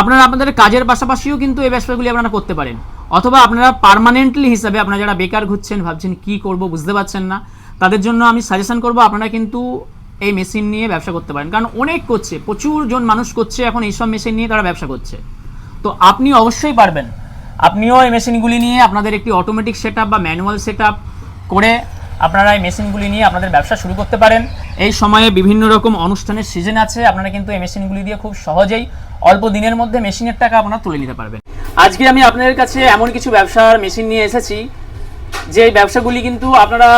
আপনারা আপনাদের কাজের পাশাপাশিও কিন্তু এই ব্যবসাগুলি আপনারা করতে পারেন। অথবা আপনারা পার্মানেন্টলি হিসাবে আপনারা যারা বেকার ঘুরছেন, ভাবছেন কি করব বুঝতে পারছেন না, তাদের জন্য আমি সাজেশন করব আপনারা কিন্তু এই মেশিন নিয়ে ব্যবসা করতে পারেন। কারণ অনেক করছে প্রচুর জন মানুষ করছে এখন এইসব মেশিন নিয়ে তারা ব্যবসা করছে। তো আপনি অবশ্যই পারবেন। আপনিও এই মেশিনগুলি নিয়ে আপনাদের একটি অটোমেটিক সেট বা ম্যানুয়াল সেট করে আপনারা এই মেশিনগুলি নিয়ে আপনাদের ব্যবসা শুরু করতে পারেন। এই সময়ে বিভিন্ন রকম অনুষ্ঠানের সিজন আছে, আপনারা কিন্তু এই মেশিনগুলি দিয়ে খুব সহজেই অল্প দিনের মধ্যে মেশিনের টাকা আপনারা তুলে নিতে পারবেন। আজকে আমি আপনাদের কাছে এমন কিছু ব্যবসার মেশিন নিয়ে এসেছি যে ব্যবসাগুলি কিন্তু আপনারা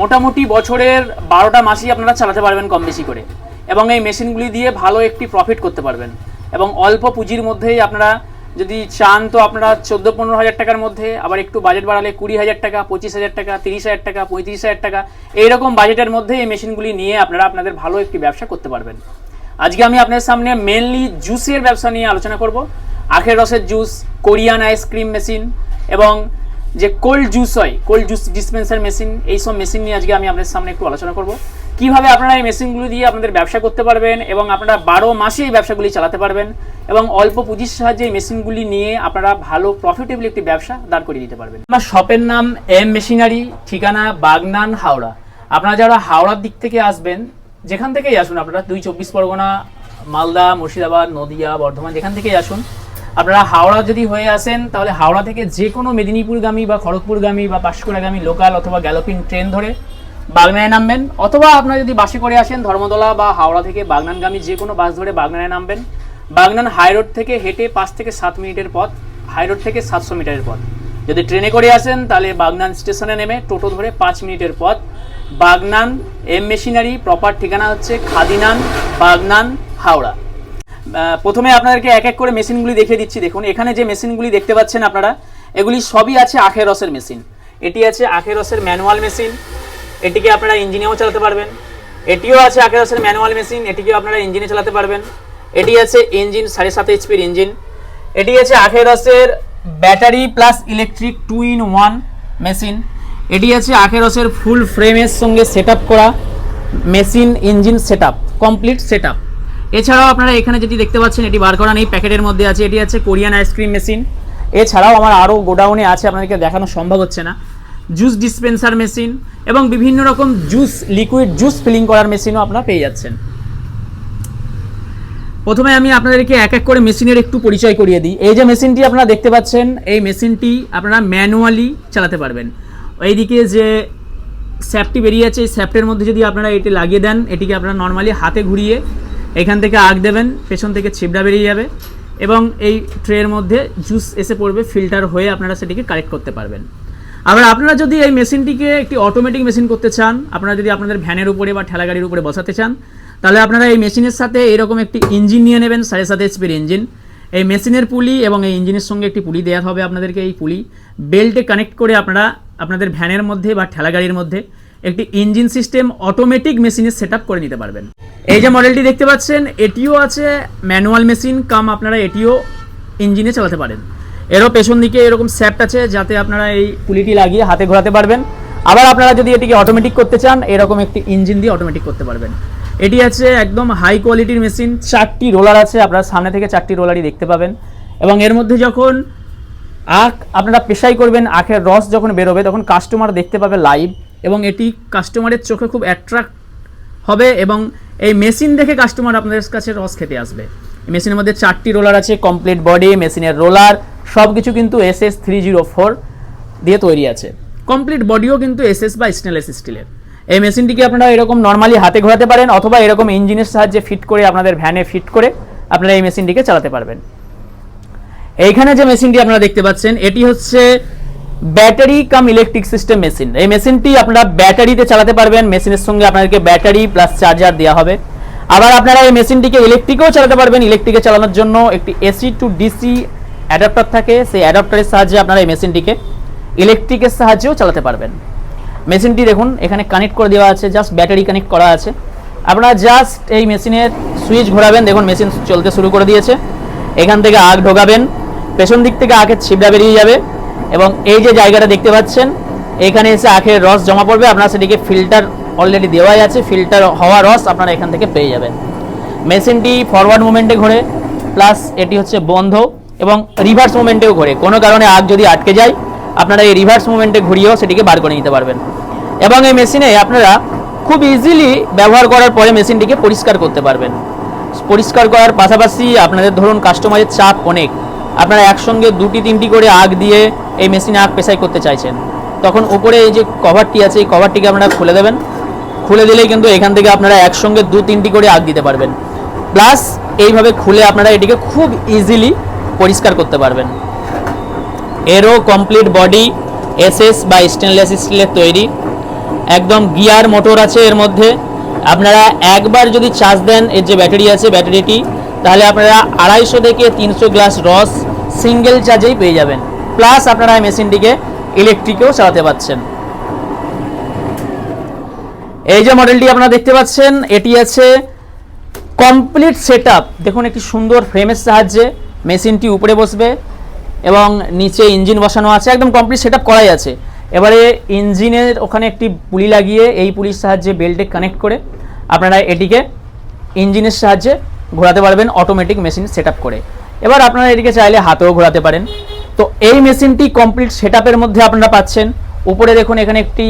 মোটামুটি বছরের বারোটা মাসই আপনারা চালাতে পারবেন কম বেশি করে, এবং এই মেশিনগুলি দিয়ে ভালো একটি প্রফিট করতে পারবেন, এবং অল্প পুঁজির মধ্যেই আপনারা যদি চান তো আপনারা চোদ্দ পনেরো হাজার টাকার মধ্যে, আবার একটু বাজেট বাড়ালে কুড়ি হাজার টাকা, পঁচিশ হাজার টাকা, তিরিশ হাজার টাকা, পঁয়ত্রিশ হাজার টাকা, এইরকম বাজেটের মধ্যে এই মেশিনগুলি নিয়ে আপনারা আপনাদের ভালো একটি ব্যবসা করতে পারবেন। আজকে আমি আপনাদের সামনে মেনলি জুসের ব্যবসা নিয়ে আলোচনা করব। আখের রসের জুস কোরিয়ান আইসক্রিম মেশিন এবং যে কোল্ড জুস হয় কোল্ড জুস ডিসপেন্সার মেশিন এইসব মেশিন নিয়ে আজকে আমি আপনাদের সামনে একটু আলোচনা করব। কীভাবে আপনারা এই মেশিনগুলো দিয়ে আপনাদের ব্যবসা করতে পারবেন এবং আপনারা বারো মাসে এই ব্যবসাগুলি চালাতে পারবেন এবং অল্প পুঁজির সাহায্যে এই মেশিনগুলি নিয়ে আপনারা ভালো প্রফিটেবল একটি ব্যবসা দাঁড় করিয়ে দিতে পারবেন। আমার শপের নাম এম মেশিনারি ঠিকানা বাগনান, হাওড়া। আপনারা যারা হাওড়ার দিক থেকে আসবেন, যেখান থেকেই আসুন আপনারা, দুই চব্বিশ পরগনা, মালদা, মুর্শিদাবাদ, নদিয়া, বর্ধমান, যেখান থেকেই আসুন, আপনারা হাওড়া যদি হয়ে আসেন, তাহলে হাওড়া থেকে যে কোনো মেদিনীপুরগামী বা খড়গপুরগামী বা পাঁশকুড়াগামী লোকাল অথবা গ্যালোপিন ট্রেন ধরে বাগনায় নামবেন, অথবা আপনারা যদি বাসে করে আসেন ধর্মতলা বা হাওড়া থেকে বাগনানগামী যে কোনো বাস ধরে বাগনায় নামবেন। বাগনান হাই রোড থেকে হেঁটে পাঁচ থেকে সাত মিনিটের পথ, হাই রোড থেকে সাতশো মিটারের পথ। যদি ট্রেনে করে আসেন, তাহলে বাগনান স্টেশনে নেমে টোটো ধরে পাঁচ মিনিটের পথ। বাগনান এম মেশিনারি, প্রপার ঠিকানা হচ্ছে খাদিনান, বাগনান, হাওড়া। প্রথমে আপনাদেরকে এক এক করে মেশিনগুলি দেখিয়ে দিচ্ছি। দেখুন, এখানে যে মেশিনগুলি দেখতে পাচ্ছেন আপনারা, এগুলি সবই আছে আখের রসের মেশিন। এটি আছে আখের রসের ম্যানুয়াল মেশিন। এটিকে আপনারা ইঞ্জিনেও চালাতে পারবেন। এটিও আছে আখের রসের ম্যানুয়াল মেশিন এটিকেও আপনারা ইঞ্জিনে চালাতে পারবেন। এটি আছে ইঞ্জিন সাড়ে সাত এইচপির ইঞ্জিন এটি আছে আখের রসের battery plus electric two in one machine এটি আছে আখের রসের ফুল ফ্রেমের সঙ্গে সেট করা machine engine set complete set এছাড়াও আপনারা এখানে যেটি দেখতে পাচ্ছেন, এটি বার করা নেই প্যাকেটের মধ্যে আছে। এটি আছে কোরিয়ান আইসক্রিম মেশিন এছাড়াও আমার আরও গোডাউনে আছে, আপনাদেরকে দেখানো সম্ভব হচ্ছে না। জুস ডিসপেন্সার মেশিন এবং বিভিন্ন রকম জুস লিকুইড জুস ফিলিং করার মেশিনও আপনারা পেয়ে যাচ্ছেন। প্রথমে আমি আপনাদেরকে এক এক করে মেশিনের একটু পরিচয় করিয়ে দিই। এই যে মেশিনটি আপনারা দেখতে পাচ্ছেন, এই মেশিনটি আপনারা ম্যানুয়ালি চালাতে পারবেন। এইদিকে যে স্যাপটি বেরিয়ে আছে, এই স্যাপটের মধ্যে যদি আপনারা এটি লাগিয়ে দেন, এটিকে আপনারা নর্মালি হাতে ঘুরিয়ে এখান থেকে আগ দেবেন, পেছন থেকে ছিবড়া বেরিয়ে যাবে এবং এই ট্রের মধ্যে জুস এসে পড়বে ফিল্টার হয়ে আপনারা সেটিকে কালেক্ট করতে পারবেন। আবার আপনারা যদি এই মেশিনটিকে একটি অটোমেটিক মেশিন করতে চান, আপনারা যদি আপনাদের ভ্যানের উপরে বা ঠেলা গাড়ির উপরে বসাতে চান, তাহলে আপনারা এই মেশিনের সাথে এরকম একটি ইঞ্জিন নিয়ে নেবেন, সাড়ে সাত এইচপির ইঞ্জিন এই মেশিনের পুলি এবং এই ইঞ্জিনের সঙ্গে একটি পুলি দেওয়া হবে আপনাদেরকে এই পুলি। বেল্টে কানেক্ট করে আপনারা আপনাদের ভ্যানের মধ্যে বা ঠেলা গাড়ির মধ্যে একটি ইঞ্জিন সিস্টেম অটোমেটিক মেশিনের সেট করে নিতে পারবেন। এই যে মডেলটি দেখতে পাচ্ছেন, এটিও আছে ম্যানুয়াল মেশিন কাম আপনারা এটিও ইঞ্জিনে চালাতে পারেন। এরও পেছন দিকে এরকম স্যাপ্ট আছে যাতে আপনারা এই পুলিটি লাগিয়ে হাতে ঘোরাতে পারবেন। আবার আপনারা যদি এটিকে অটোমেটিক করতে চান, এরকম একটি ইঞ্জিন দিয়ে অটোমেটিক করতে পারবেন। এটি আছে একদম হাই কোয়ালিটির মেশিন চারটি রোলার আছে, আপনারা সামনে থেকে চারটি রোলারই দেখতে পাবেন। এবং এর মধ্যে যখন আখ, আপনারা পেশাই করবেন, আখের রস যখন বেরোবে, তখন কাস্টমার দেখতে পাবে লাইভ এবং এটি কাস্টমারের চোখে খুব অ্যাট্রাক্ট হবে এবং এই মেশিন দেখে কাস্টমার আপনাদের কাছে রস খেতে আসবে। মেশিনের মধ্যে চারটি রোলার আছে কমপ্লিট বডি মেশিনের রোলার সব কিছু কিন্তু S S three zero four দিয়ে তৈরি আছে। কমপ্লিট বডিও কিন্তু এস এস বা স্টেনলেস স্টিলের এই মেশিনটিকে আপনারা এরকম নর্মালি হাতে ঘোরাতে পারেন অথবা এরকম ইঞ্জিনের সাহায্যে ফিট করে আপনাদের ভ্যানে ফিট করে আপনারা এই মেশিনটিকে চালাতে পারবেন। এইখানে যে মেশিনটি আপনারা দেখতে পাচ্ছেন, এটি হচ্ছে battery cum electric system machine এই মেশিনটি আপনারা ব্যাটারিতে চালাতে পারবেন, মেশিনের সঙ্গে আপনাদেরকে ব্যাটারি প্লাস চার্জার দেওয়া হবে। আবার আপনারা এই মেশিনটিকে ইলেকট্রিকেও চালাতে পারবেন। ইলেকট্রিকে চালানোর জন্য একটি এসি টু ডিসি অ্যাডাপ্টার থাকে, সেই অ্যাডাপ্টারের সাহায্যে আপনারা এই মেশিনটিকে ইলেকট্রিকের সাহায্যেও চালাতে পারবেন। মেশিনটি দেখুন, এখানে কানেক্ট করে দেওয়া আছে জাস্ট ব্যাটারি কানেক্ট করা আছে। আপনারা জাস্ট এই মেশিনের সুইচ ঘোরাবেন, দেখুন মেশিন চলতে শুরু করে দিয়েছে। এখান থেকে আগ ঢোকাবেন, পেছন দিক থেকে আখের ছিবড়া বেরিয়ে যাবে এবং এই যে জায়গাটা দেখতে পাচ্ছেন, এখানে এসে আখের রস জমা পড়বে, আপনারা সেটিকে ফিল্টার অলরেডি দেওয়াই আছে ফিল্টার হওয়া রস আপনারা এখান থেকে পেয়ে যাবেন। মেশিনটি ফরওয়ার্ড মুভমেন্টে ঘোরে প্লাস এটি হচ্ছে বন্ধ। এবং রিভার্স মুভমেন্টেও ঘোরে। কোনো কারণে আগ যদি আটকে যায়, আপনারা এই রিভার্স মুভমেন্টে ঘুরিয়েও সেটিকে বার করে নিতে পারবেন। এবং এই মেশিনে আপনারা খুব ইজিলি ব্যবহার করার পরে মেশিনটিকে পরিষ্কার করতে পারবেন। পরিষ্কার করার পাশাপাশি আপনাদের ধরুন কাস্টমারের চাপ অনেক। আপনারা একসঙ্গে দুটি, তিনটি করে আগ দিয়ে এই মেশিনে আগ পেশাই করতে চাইছেন। তখন উপরে এই যে কভারটি আছে, এই কভারটিকে আপনারা খুলে দেবেন। খুলে দিলেই কিন্তু এখান থেকে আপনারা একসঙ্গে দু, তিনটি করে আগ দিতে পারবেন। প্লাস এইভাবে খুলে আপনারা এটিকে খুব ইজিলি পরিষ্কার করতে পারবেন। এরও কমপ্লিট বডি এসএস বা স্টেনলেস স্টিলের তৈরি। একদম গিয়ার মোটর আছে এর মধ্যে। আপনারা একবার যদি চার্জ দেন, এর যে ব্যাটারি আছে ব্যাটারিটি তাহলে আপনারা আড়াইশো থেকে তিনশো গ্লাস রস সিঙ্গেল চার্জেই পেয়ে যাবেন। প্লাস আপনারা মেশিনটিকে ইলেকট্রিকেও চালাতে পারছেন। এই যে মডেলটি আপনারা দেখতে পাচ্ছেন, এটি আছে কমপ্লিট সেট দেখুন, একটি সুন্দর ফ্রেমের সাহায্যে মেশিনটি উপরে বসবে এবং নিচে ইঞ্জিন বসানো আছে, একদম কমপ্লিট সেট করাই আছে। এবারে ইঞ্জিনের ওখানে একটি পুলি লাগিয়ে এই পুলির সাহায্যে বেল্টে কানেক্ট করে আপনারা এটিকে ইঞ্জিনের সাহায্যে ঘোরাতে পারবেন অটোমেটিক মেশিন সেট করে। এবার আপনারা এটিকে চাইলে হাতেও ঘোরাতে পারেন। তো এই মেশিনটি কমপ্লিট সেট মধ্যে আপনারা পাচ্ছেন। উপরে দেখুন এখানে একটি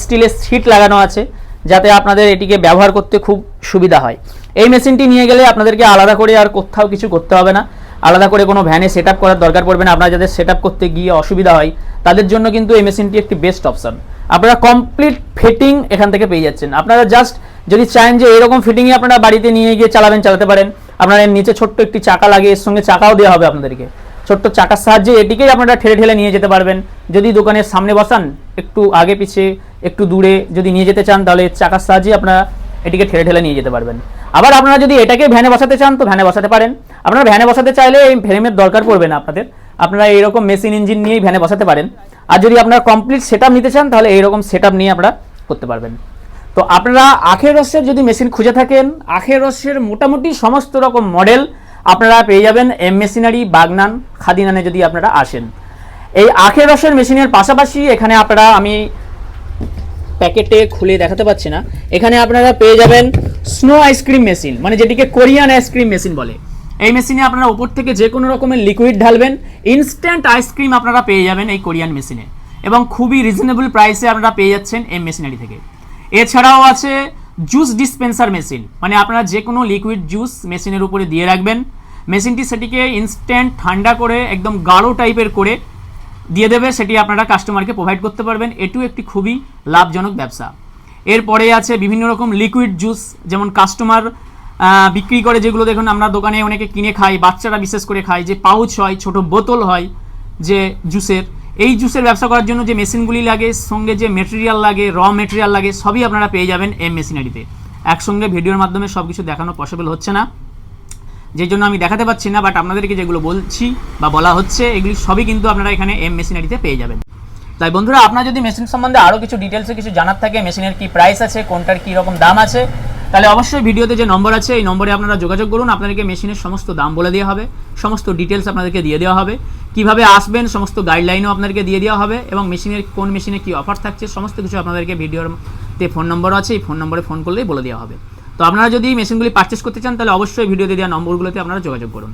স্টিলের সিট লাগানো আছে, যাতে আপনাদের এটিকে ব্যবহার করতে খুব সুবিধা হয়। এই মেশিনটি নিয়ে গেলে আপনাদেরকে আলাদা করে আর কোথাও কিছু করতে হবে না। আলাদা করে কোনো ভ্যানে সেট আপ করার দরকার পড়বে না। আপনারা যাদের সেট করতে গিয়ে অসুবিধা হয়, তাদের জন্য কিন্তু এই মেশিনটি একটি বেস্ট অপশন আপনারা কমপ্লিট ফিটিং এখান থেকে পেয়ে যাচ্ছেন। আপনারা জাস্ট যদি চান যে এরকম ফিটিংই আপনারা বাড়িতে নিয়ে গিয়ে চালাবেন, চালাতে পারেন। আপনারা নিচে ছোট্ট একটি চাকা লাগে এর সঙ্গে চাকাও দেওয়া হবে আপনাদেরকে। ছোট্ট চাকার সাহায্যে এটিকেই আপনারা ঠেলে ঠেলে নিয়ে যেতে পারবেন। যদি দোকানের সামনে বসান, একটু আগে পিছে, একটু দূরে যদি নিয়ে যেতে চান, তাহলে চাকার সাহায্যে আপনারা এটিকে ঠেলে ঠেলে নিয়ে যেতে পারবেন। আবার আপনারা যদি এটাকে ভ্যানে বসাতে চান, তো ভ্যানে বসাতে পারেন। আপনারা ভ্যানে বসাতে চাইলে এই ফ্রেমের দরকার পড়বে না আপনাদের। আপনারা এইরকম মেশিন ইঞ্জিন নিয়েই ভ্যানে বসাতে পারেন। আর যদি আপনারা কমপ্লিট সেট নিতে চান, তাহলে এইরকম সেট নিয়ে আপনারা করতে পারবেন। তো আপনারা আখের রসের যদি মেশিন খুঁজে থাকেন, আখের রসের মোটামুটি সমস্ত রকম মডেল আপনারা পেয়ে যাবেন এম মেশিনারি, বাগনান, খাদিনানে যদি আপনারা আসেন। এই আখের রসের মেশিনের পাশাপাশি এখানে আপনারা আমি প্যাকেটে খুলে দেখাতে পাচ্ছি না। এখানে আপনারা পেয়ে যাবেন স্নো আইসক্রিম মেশিন মানে যেটিকে কোরিয়ান আইসক্রিম মেশিন বলে। এই মেশিনে আপনারা উপর থেকে যে কোনো রকমের লিকুইড ঢালবেন ইনস্ট্যান্ট আইসক্রিম আপনারা পেয়ে যাবেন এই কোরিয়ান মেশিনে এবং খুবই রিজনেবল প্রাইসে আপনারা পেয়ে যাচ্ছেন এই মেশিনারি থেকে। এছাড়াও আছে জুস ডিসপেন্সার মেশিন মানে আপনারা যে কোনো লিকুইড জুস মেশিনের উপরে দিয়ে রাখবেন। মেশিনটি সেটিকে ইনস্ট্যান্ট ঠান্ডা করে, একদম গাঢ় টাইপের করে দিয়ে দেবে, সেটি আপনারা কাস্টমারকে প্রোভাইড করতে পারবেন। এটিও একটি খুবই লাভজনক ব্যবসা। এরপরে আছে বিভিন্ন রকম লিকুইড জুস যেমন কাস্টমার বিক্রি করে যেগুলো দেখুন, আমরা দোকানে অনেকে কিনে খাই, বাচ্চারা বিশেষ করে খায়, যে পাউচ হয়, ছোট বোতল হয় যে জুসের এই জুসের ব্যবসা করার জন্য যে মেশিনগুলি লাগে, সঙ্গে যে মেটেরিয়াল লাগে র মেটেরিয়াল লাগে, সবই আপনারা পেয়ে যাবেন এই মেশিনারিতে একসঙ্গে ভিডিওর মাধ্যমে সব কিছু দেখানো পসিবল হচ্ছে না। যে জন্য আমি দেখাতে পাচ্ছি না বাট আপনাদেরকে যেগুলো বলছি বা বলা হচ্ছে, এগুলি সবই কিন্তু আপনারা এখানে এম মেশিনারিতে পেয়ে যাবেন। তাই বন্ধুরা, আপনার যদি মেশিন সম্বন্ধে আরও কিছু ডিটেলসে কিছু জানার থাকে মেশিনের কি প্রাইস আছে, কোনটার কি রকম দাম আছে, তাহলে অবশ্যই ভিডিওতে যে নম্বর আছে, এই নম্বরে আপনারা যোগাযোগ করুন। আপনাদেরকে মেশিনের সমস্ত দাম বলে দেওয়া হবে, সমস্ত ডিটেলস আপনাদেরকে দিয়ে দেওয়া হবে, কীভাবে আসবেন, সমস্ত গাইডলাইনও আপনাদেরকে দিয়ে দেওয়া হবে, এবং মেশিনের কোন মেশিনে কি অফার থাকছে, সমস্ত কিছু আপনাদেরকে ভিডিওতে ফোন নম্বর আছে, এই ফোন নম্বরে ফোন করলেই বলে দেওয়া হবে। তো আপনারা যদি মেশিনগুলি পারচেস করতে চান, তাহলে অবশ্যই ভিডিওতে দেওয়া নম্বরগুলোতে আপনারা যোগাযোগ করুন।